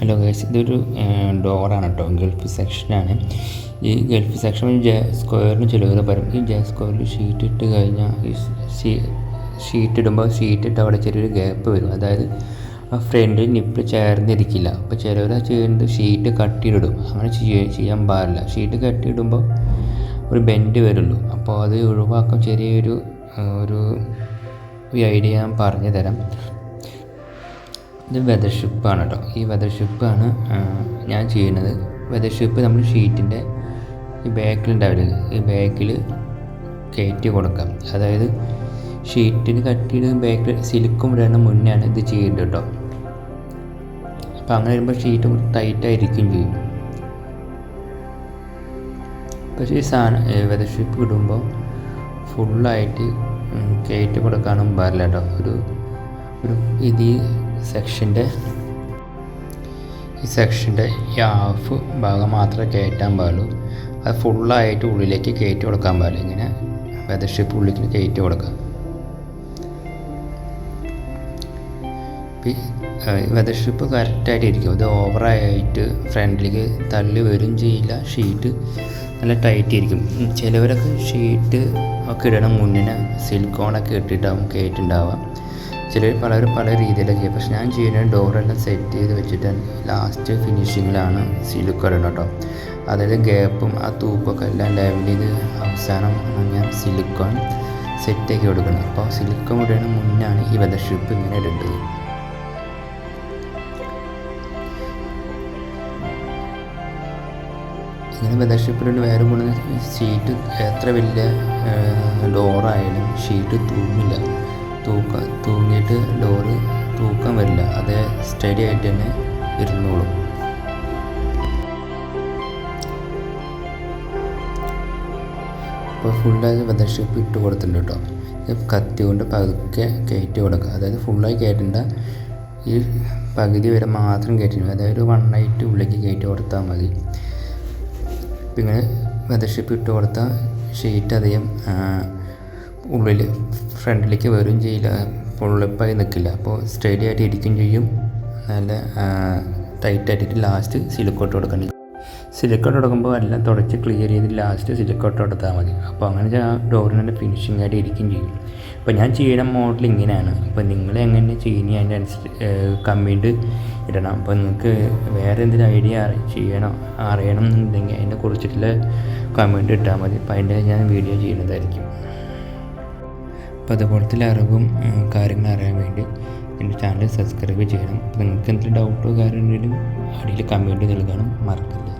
Hello guys ഇതൊരു ഡോറാണ് കേട്ടോ ഗൾഫ് സെക്ഷനാണ് ഈ ഗൾഫ് സെക്ഷൻ ജെ സ്ക്വയറിന് ചിലവർ പറയും. ഈ ജെ സ്ക്വയറിൽ ഷീറ്റ് ഇട്ട് കഴിഞ്ഞാൽ ഈ ഷീറ്റ് ഇടുമ്പോൾ ഷീറ്റ് ഇട്ട് അവിടെ ചെറിയൊരു ഗ്യാപ്പ് വരും. അതായത് ആ ഫ്രണ്ടിൽ നിപ്പിൾ ചേർന്നിരിക്കില്ല. അപ്പോൾ ചിലവർ ചെയ്യുന്നത് ഷീറ്റ് കട്ടിയിടും അങ്ങനെ ചെയ്യ ചെയ്യാൻ പാടില്ല. ഷീറ്റ് കട്ടിയിടുമ്പോൾ ഒരു ബെൻഡ് വരുള്ളൂ. അപ്പോൾ അത് ഒഴിവാക്കാൻ ചെറിയൊരു ഒരു ഐഡിയ ഞാൻ പറഞ്ഞു തരാം ഇത് വെതർ ഷിപ്പാണ് കേട്ടോ ഈ വെതർ ഷിപ്പാണ് ഞാൻ ചെയ്യുന്നത്. വെതർ ഷിപ്പ് നമ്മൾ ഷീറ്റിന്റെ ഈ ബാക്കിൽ ബാക്കിലുണ്ടാവില്ല ഈ ബാക്കിൽ കയറ്റി കൊടുക്കാം. അതായത് ഷീറ്റിന് കട്ടിയിട്ട് ബാക്കിൽ സിലിക്കും ഇടുന്ന മുന്നെയാണ് ഇത് ചെയ്യേണ്ടത് കേട്ടോ അപ്പോൾ അങ്ങനെ വരുമ്പോൾ ഷീറ്റ് ടൈറ്റായിരിക്കും ചെയ്യും. പക്ഷേ ഈ സാധനം വെതർ ഷിപ്പ് ഇടുമ്പോൾ ഫുള്ളായിട്ട് കയറ്റി കൊടുക്കാനും പാടില്ല കേട്ടോ ഒരു ഒരു ഇത് സെക്ഷന്റെ ഈ സെക്ഷന്റെ ഈ ഹാഫ് ഭാഗം മാത്രമേ കയറ്റാൻ പാടുള്ളൂ. അത് ഫുള്ളായിട്ട് ഉള്ളിലേക്ക് കയറ്റി കൊടുക്കാൻ പാടില്ല. ഇങ്ങനെ വെതർ ഷിപ്പ് ഉള്ളിലേക്ക് കയറ്റി കൊടുക്കാം വെതർ ഷിപ്പ് കറക്റ്റായിട്ട് ഇരിക്കും. ഇത് ഓവറായിട്ട് ഫ്രണ്ടിലേക്ക് തള്ളി വരും ചെയ്യില്ല. ഷീറ്റ് നല്ല ടൈറ്റ് ഇരിക്കും. ചിലവരൊക്കെ ഷീറ്റ് ഒക്കെ ഇടണം. മുന്നിന് സിലിക്കോണൊക്കെ ഇട്ടിട്ടാവും കയറ്റുണ്ടാവുക ചിലർ പലരും പല രീതിയിലൊക്കെ. ചെയ്യുക പക്ഷെ ഞാൻ ചെയ്യുന്ന ഡോറെല്ലാം സെറ്റ് ചെയ്ത് വെച്ചിട്ട് ലാസ്റ്റ് ഫിനിഷിങ്ങിലാണ് സിലുക്ക് ഇടണം കേട്ടോ. അതായത് ഗ്യാപ്പും ആ തൂപ്പൊക്കെ എല്ലാം ലെവൽ ചെയ്ത് അവസാനം ഞാൻ സിലിക്കോൺ സെറ്റാക്കി കൊടുക്കണം അപ്പോൾ സിലിക്കോൺ ഇടുന്ന മുന്നാണ് ഈ വെതർ ഷിപ്പ് ഇങ്ങനെ ഇടേണ്ടത്. ഇങ്ങനെ വെതർഷിപ്പിലുണ്ട് വേറെ ഗുണം ഷീറ്റ് എത്ര വലിയ ഡോറായാലും ഷീറ്റ് തൂങ്ങില്ല. തൂക്ക തൂങ്ങിയിട്ട് ഡോറ് തൂക്കം വരില്ല. അതേ സ്റ്റഡി ആയിട്ട് തന്നെ ഇരുന്നോളും. ഇപ്പോൾ ഫുള്ളായി വെതർഷിപ്പ് ഇട്ട് കൊടുത്തിട്ടുണ്ട് കേട്ടോ. കത്തി കൊണ്ട് പതുക്കെ കയറ്റി കൊടുക്കുക. അതായത് ഫുള്ളായി കയറ്റേണ്ട. ഈ പകുതി വരെ മാത്രം കയറ്റി അതായത് ഒരു വൺ നൈറ്റ് ഉള്ളിലേക്ക് കയറ്റി കൊടുത്താൽ മതി. പിന്നെ വെതർഷിപ്പ് ഇട്ട് കൊടുത്താൽ ഷീറ്റ് അധികം ഉള്ളിൽ ഫ്രണ്ടിലേക്ക് വരും ചെയ്യില്ല. പൊള്ളിപ്പായി നിൽക്കില്ല അപ്പോൾ സ്റ്റഡി ആയിട്ട് ഇരിക്കും ചെയ്യും. നല്ല ടൈറ്റ് ആയിട്ട് ലാസ്റ്റ് സിലിക്കോട്ട് കൊടുക്കണം. സിലിക്കോട്ട് കൊടുക്കുമ്പോൾ എല്ലാം തുടച്ച് ക്ലിയർ ചെയ്ത് ലാസ്റ്റ് സിലിക്കോട്ട് കൊടുത്താൽ മതി. അപ്പോൾ അങ്ങനെ ആ ഡോറിന് ഫിനിഷിംഗ് ആയിട്ട് ഇരിക്കും ചെയ്യും. അപ്പോൾ ഞാൻ ചെയ്യുന്ന മോഡൽ ഇങ്ങനെയാണ്. അപ്പോൾ നിങ്ങൾ എങ്ങനെ ചെയ്യുന്ന അതിന്റെ അനുസരിച്ച് ഇടണം. അപ്പോൾ നിങ്ങൾക്ക് വേറെ എന്തെങ്കിലും ഐഡിയ ചെയ്യണം അറിയണം എന്നുണ്ടെങ്കിൽ അതിനെ കുറിച്ചിട്ടുള്ള കമന്റ് ഇട്ടാൽ മതി. അപ്പോൾ അതിന്റെ ഞാൻ വീഡിയോ ചെയ്യുന്നതായിരിക്കും. അപ്പോൾ അതുപോലത്തെ അറിവും കാര്യങ്ങളും അറിയാൻ വേണ്ടി എന്റെ ചാനൽ സബ്സ്ക്രൈബ് ചെയ്യണം. നിങ്ങൾക്ക് എന്തെങ്കിലും ഡൗട്ടോ കാര്യമുണ്ടെങ്കിലും അടിയിൽ കമന്റ് നൽകണം. മറക്കില്ല.